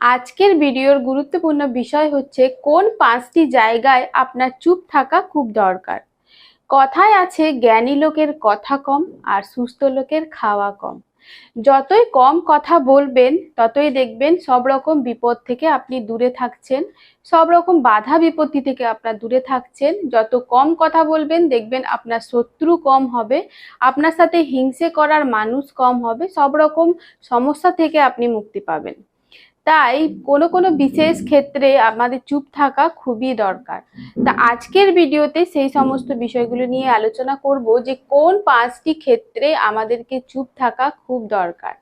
আজকের ভিডিওর গুরুত্বপূর্ণ বিষয় হচ্ছে কোন পাঁচটি জায়গায় আপনার চুপ থাকা খুব দরকার? কথায় আছে, জ্ঞানী লোকের কথা কম আর সুস্থ লোকের খাওয়া কম। যতই কম কথা বলবেন, ততই দেখবেন সব রকম বিপদ থেকে আপনি দূরে থাকছেন। সব রকম বাধা বিপত্তি থেকে আপনার দূরে থাকছেন। যত কম কথা বলবেন, দেখবেন আপনার শত্রু কম হবে, আপনার সাথে হিংসে করার মানুষ কম হবে। সব রকম সমস্যা থেকে আপনি মুক্তি পাবেন। তাই কোনো কোনো বিশেষ ক্ষেত্রে আমাদের চুপ থাকা খুবই দরকার। তা আজকের ভিডিওতে সেই সমস্ত বিষয়গুলো নিয়ে আলোচনা করব যে কোন পাঁচটি ক্ষেত্রে আমাদেরকে চুপ থাকা খুব দরকার।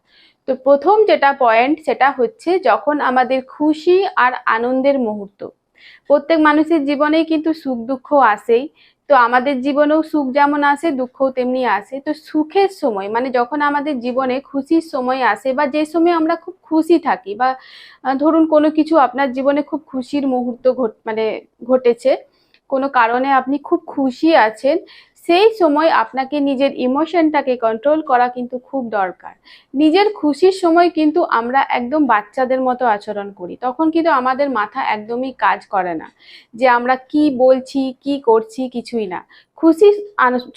তো প্রথম যেটা পয়েন্ট সেটা হচ্ছে যখন আমাদের খুশি আর আনন্দের মুহূর্ত। প্রত্যেক মানুষের জীবনেই কিন্তু সুখ দুঃখ আসেই। তো আমাদের জীবনেও সুখ যেমন আসে, দুঃখও তেমনি আসে। তো সুখের সময় মানে যখন আমাদের জীবনে খুশির সময় আসে বা যে সময় আমরা খুব খুশি থাকি বা ধরুন কোনো কিছু আপনার জীবনে খুব খুশির মুহূর্ত ঘট মানে ঘটেছে, কোনো কারণে আপনি খুব খুশি আছেন সেই সময় আপনাকে নিজের ইমোশনটাকে কন্ট্রোল করা কিন্তু খুব দরকার। নিজের খুশির সময় কিন্তু আমরা একদম বাচ্চাদের মতো আচরণ করি। তখন কিন্তু আমাদের মাথা একদমই কাজ করে না। যে আমরা কি বলছি, কি করছি কিছুই না। খুশির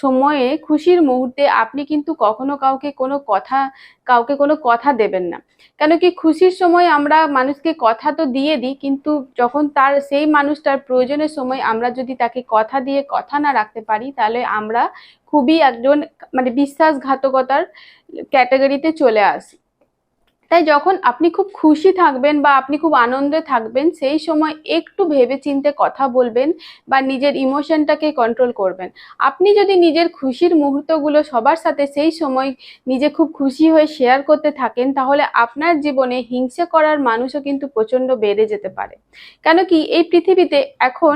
সময়ে খুশির মুহূর্তে আপনি কিন্তু কখনো কাউকে কোনো কথা, কাউকে কোনো কথা দেবেন না। কেন কি খুশির সময় আমরা মানুষকে কথা তো দিয়ে দিই, কিন্তু যখন তার, সেই মানুষটার প্রয়োজনের সময় আমরা যদি তাকে কথা দিয়ে কথা না রাখতে পারি, তাহলে আমরা খুবই একজন মানে বিশ্বাসঘাতকতার ক্যাটাগরিতে চলে আসি। তাই যখন আপনি খুব খুশি থাকবেন বা আপনি খুব আনন্দে থাকবেন, সেই সময় একটু ভেবেচিন্তে কথা বলবেন বা নিজের ইমোশনটাকে কন্ট্রোল করবেন। আপনি যদি নিজের খুশির মুহূর্তগুলো সবার সাথে সেই সময় নিজে খুব খুশি হয়ে শেয়ার করতে থাকেন, তাহলে আপনার জীবনে হিংসে করার মানুষও কিন্তু প্রচণ্ড বেড়ে যেতে পারে। কেন কি এই পৃথিবীতে এখন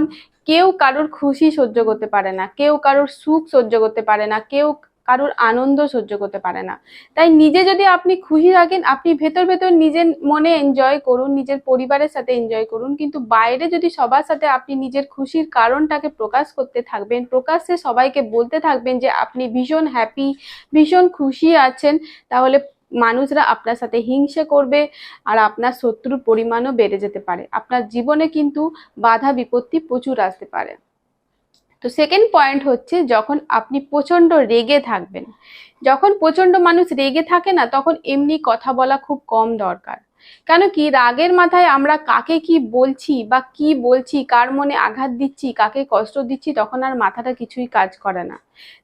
কেউ কারোর খুশি সহ্য করতে পারে না, কেউ কারোর সুখ সহ্য করতে পারে না, কেউ কারোর আনন্দ সহ্য করতে পারে না। তাই নিজে যদি আপনি খুশি থাকেন, আপনি ভেতর ভেতর নিজের মনে এনজয় করুন, নিজের পরিবারের সাথে এনজয় করুন, কিন্তু বাইরে যদি সবার সাথে আপনি নিজের খুশির কারণটাকে প্রকাশ করতে থাকবেন, প্রকাশ্যে সবাইকে বলতে থাকবেন যে আপনি ভীষণ হ্যাপি ভীষণ খুশি আছেন, তাহলে মানুষরা আপনার সাথে হিংসে করবে আর আপনার শত্রুর পরিমাণও বেড়ে যেতে পারে। আপনার জীবনে কিন্তু বাধা বিপত্তি প্রচুর আসতে পারে। তো সেকেন্ড পয়েন্ট হচ্ছে যখন আপনি প্রচণ্ড রেগে থাকবেন। যখন প্রচণ্ড মানুষ রেগে থাকে না, তখন এমনি কথা বলা খুব কম দরকার। কেন কি রাগের মাথায় আমরা কাকে কি বলছি বা কি বলছি, কার মনে আঘাত দিচ্ছি, কাকে কষ্ট দিচ্ছি, তখন আর মাথাটা কিছুই কাজ করে না।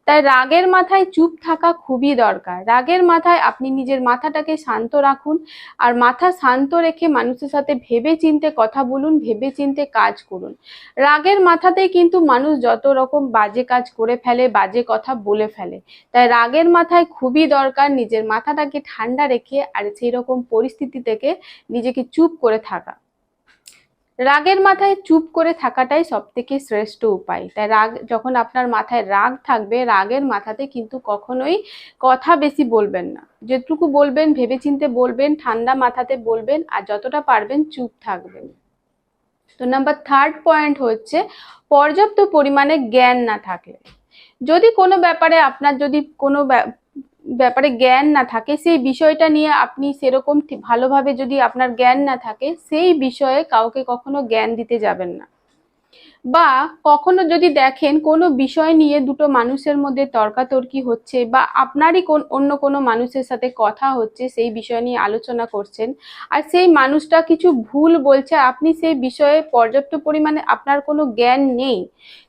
তাই রাগের মাথায় চুপ থাকা খুবই দরকার। রাগের মাথায় আপনি নিজের মাথাটাকে শান্ত রাখুন আর মাথা শান্ত রেখে মানুষের সাথে ভেবে চিনতে কথা বলুন ভেবে চিনতে কাজ করুন। রাগের মাথাতেই কিন্তু মানুষ যত রকম বাজে কাজ করে ফেলে, বাজে কথা বলে ফেলে। তাই রাগের মাথায় খুবই দরকার নিজের মাথাটাকে ঠান্ডা রেখে আর সেই রকম পরিস্থিতি থেকে নিজেকে চুপ করে থাকা। রাগের মাথায় চুপ করে থাকাটাই সব থেকে শ্রেষ্ঠ উপায়। তাই রাগ, যখন আপনার মাথায় রাগ থাকবে, রাগের মাথাতে কিন্তু কখনোই কথা বেশি বলবেন না। যেটুকু বলবেন, ভেবেচিন্তে বলবেন, ঠান্ডা মাথাতে বলবেন, আর যতটা পারবেন চুপ থাকবেন। তো নাম্বার থার্ড পয়েন্ট হচ্ছে, পর্যাপ্ত পরিমাণে জ্ঞান না থাকলে। যদি কোনো ব্যাপারে আপনার যদি কোনো ব্যাপারে জ্ঞান না থাকে, সেই বিষয়টা নিয়ে আপনি সেরকম ভালোভাবে যদি আপনার জ্ঞান না থাকে, সেই বিষয়ে কাউকে কখনো জ্ঞান দিতে যাবেন না। বা কখনো যদি দেখেন কোনো বিষয় নিয়ে দুটো মানুষের মধ্যে তর্কাতর্কি হচ্ছে বা আপনারই কোন, অন্য কোনো মানুষের সাথে কথা হচ্ছে, সেই বিষয় নিয়ে আলোচনা করছেন আর সেই মানুষটা কিছু ভুল বলছে, আপনি সেই বিষয়ে পর্যাপ্ত পরিমাণে আপনার কোনো জ্ঞান নেই,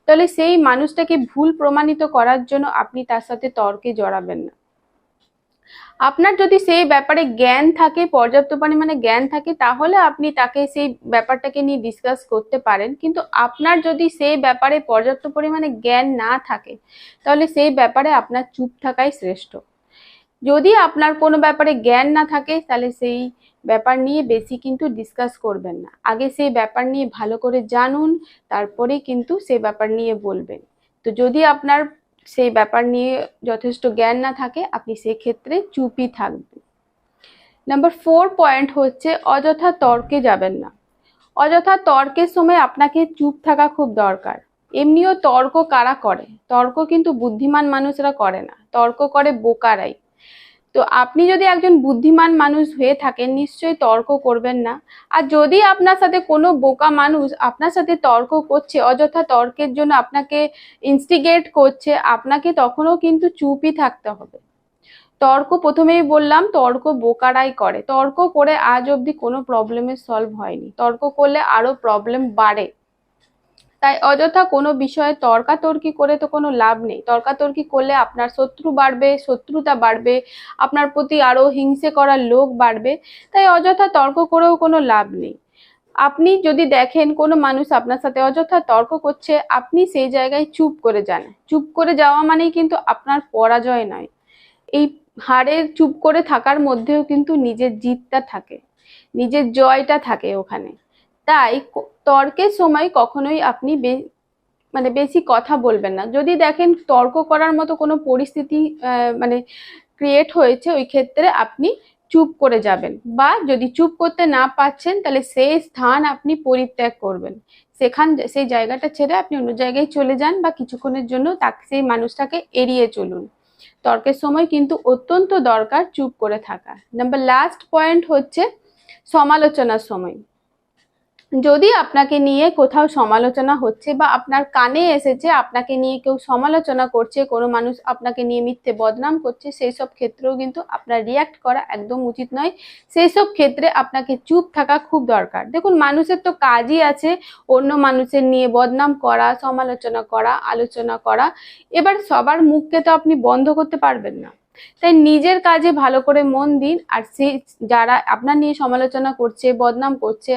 তাহলে সেই মানুষটাকে ভুল প্রমাণিত করার জন্য আপনি তার সাথে তর্কে জড়াবেন না। আপনার যদি সেই ব্যাপারে জ্ঞান থাকে, পর্যাপ্ত পরিমাণে জ্ঞান থাকে, তাহলে আপনি তাকে সেই ব্যাপারটাকে নিয়ে ডিসকাস করতে পারেন। কিন্তু আপনার যদি সেই ব্যাপারে পর্যাপ্ত পরিমাণে জ্ঞান না থাকে, তাহলে সেই ব্যাপারে আপনার চুপ থাকাই শ্রেষ্ঠ। যদি আপনার কোনো ব্যাপারে জ্ঞান না থাকে, তাহলে সেই ব্যাপার নিয়ে বেশি কিন্তু ডিসকাস করবেন না। আগে সেই ব্যাপার নিয়ে ভালো করে জানুন, তারপরেই কিন্তু সেই ব্যাপার নিয়ে বলবেন। তো যদি আপনার সেই ব্যাপার নিয়ে যথেষ্ট জ্ঞান না থাকে, আপনি সেক্ষেত্রে চুপই থাকবেন। নাম্বার ফোর পয়েন্ট হচ্ছে, অযথা তর্কে যাবেন না। অযথা তর্কের সময় আপনাকে চুপ থাকা খুব দরকার। এমনিও তর্ক কারা করে? তর্ক কিন্তু বুদ্ধিমান মানুষরা করে না। তর্ক করে বোকারাই। তো আপনি যদি একজন বুদ্ধিমান মানুষ হয়ে থাকেন, নিশ্চয়ই তর্ক করবেন না। আর যদি আপনার সাথে কোনো বোকা মানুষ আপনার সাথে তর্ক করছে, অযথা তর্কের জন্য আপনাকে ইনস্টিগেট করছে, আপনাকে তখনও কিন্তু চুপই থাকতে হবে। তর্ক প্রথমেই বললাম, তর্ক বোকারাই করে। তর্ক করে আজ অবধি কোনো প্রবলেমের সলভ হয়নি। তর্ক করলে আরও প্রবলেম বাড়ে। তাই অযথা কোনো বিষয়ে তর্কাতর্কি করে তো কোনো লাভ নেই। তর্কাতর্কি করলে আপনার শত্রু বাড়বে, শত্রুতা বাড়বে, আপনার প্রতি আরও হিংসে করার লোক বাড়বে, তাই অযথা তর্ক করেও কোনো লাভ নেই। আপনি যদি দেখেন কোনো মানুষ আপনার সাথে অযথা তর্ক করছে, আপনি সেই জায়গায় চুপ করে যান। চুপ করে যাওয়া মানেই কিন্তু আপনার পরাজয় নয়। এই হারের চুপ করে থাকার মধ্যেও কিন্তু নিজের জিতটা থাকে, নিজের জয়টা থাকে ওখানে। তাই তর্কের সময় কখনোই আপনি মানে বেশি কথা বলবেন না। যদি দেখেন তর্ক করার মতো কোনো পরিস্থিতি মানে ক্রিয়েট হয়েছে, ওই ক্ষেত্রে আপনি চুপ করে যাবেন। বা যদি চুপ করতে না পারছেন, তাহলে সেই স্থান আপনি পরিত্যাগ করবেন। সেখান, সেই জায়গাটা ছেড়ে আপনি অন্য জায়গায় চলে যান বা কিছুক্ষণের জন্য তাকে, সেই মানুষটাকে এড়িয়ে চলুন। তর্কের সময় কিন্তু অত্যন্ত দরকার চুপ করে থাকা। নাম্বার লাস্ট পয়েন্ট হচ্ছে সমালোচনার সময়। যদি আপনাকে নিয়ে কোথাও সমালোচনা হচ্ছে বা আপনার কানে এসেছে, আপনাকে নিয়ে কেউ সমালোচনা করছে, কোনো মানুষ আপনাকে নিয়ে মিথ্যে বদনাম করছে সেই সব ক্ষেত্রেও কিন্তু আপনার রিয়াক্ট করা একদম উচিত নয়। সেই সব ক্ষেত্রে আপনাকে চুপ থাকা খুব দরকার। দেখুন, মানুষের তো কাজই আছে অন্য মানুষের নিয়ে বদনাম করা, সমালোচনা করা, আলোচনা করা। এবার সবার মুখকে তো আপনি বন্ধ করতে পারবেন না। তাই নিজের কাজে ভালো করে মন দিন আর সে যারা আপনার নিয়ে সমালোচনা করছে, বদনাম করছে,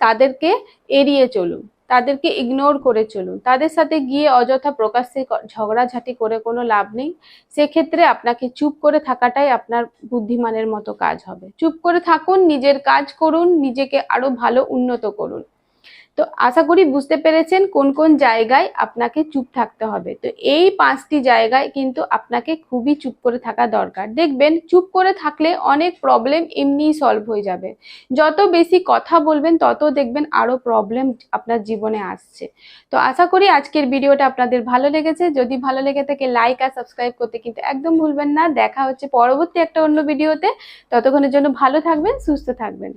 তাদেরকে এড়িয়ে চলুন। তাদেরকে ইগনোর করে চলুন। তাদের সাথে গিয়ে অযথা প্রকাশ্যে ঝগড়াঝাটি করে কোনো লাভ নেই। সেক্ষেত্রে আপনাকে চুপ করে থাকাটাই আপনার বুদ্ধিমানের মতো কাজ হবে। চুপ করে থাকুন, নিজের কাজ করুন, নিজেকে আরও ভালো উন্নত করুন। তো আশা করি বুঝতে পেরেছেন কোন কোন জায়গায় আপনাকে চুপ থাকতে হবে। তো এই পাঁচটি জায়গায় কিন্তু আপনাকে খুবই চুপ করে থাকা দরকার। দেখবেন চুপ করে থাকলে অনেক প্রবলেম এমনিই সলভ হয়ে যাবে। যত বেশি কথা বলবেন, তত দেখবেন আরও প্রবলেম আপনার জীবনে আসছে। তো আশা করি আজকের ভিডিওটা আপনাদের ভালো লেগেছে। যদি ভালো লেগে থাকে লাইক আর সাবস্ক্রাইব করতে কিন্তু একদম ভুলবেন না। দেখা হচ্ছে পরবর্তী একটা অন্য ভিডিওতে। ততক্ষণের জন্য ভালো থাকবেন, সুস্থ থাকবেন।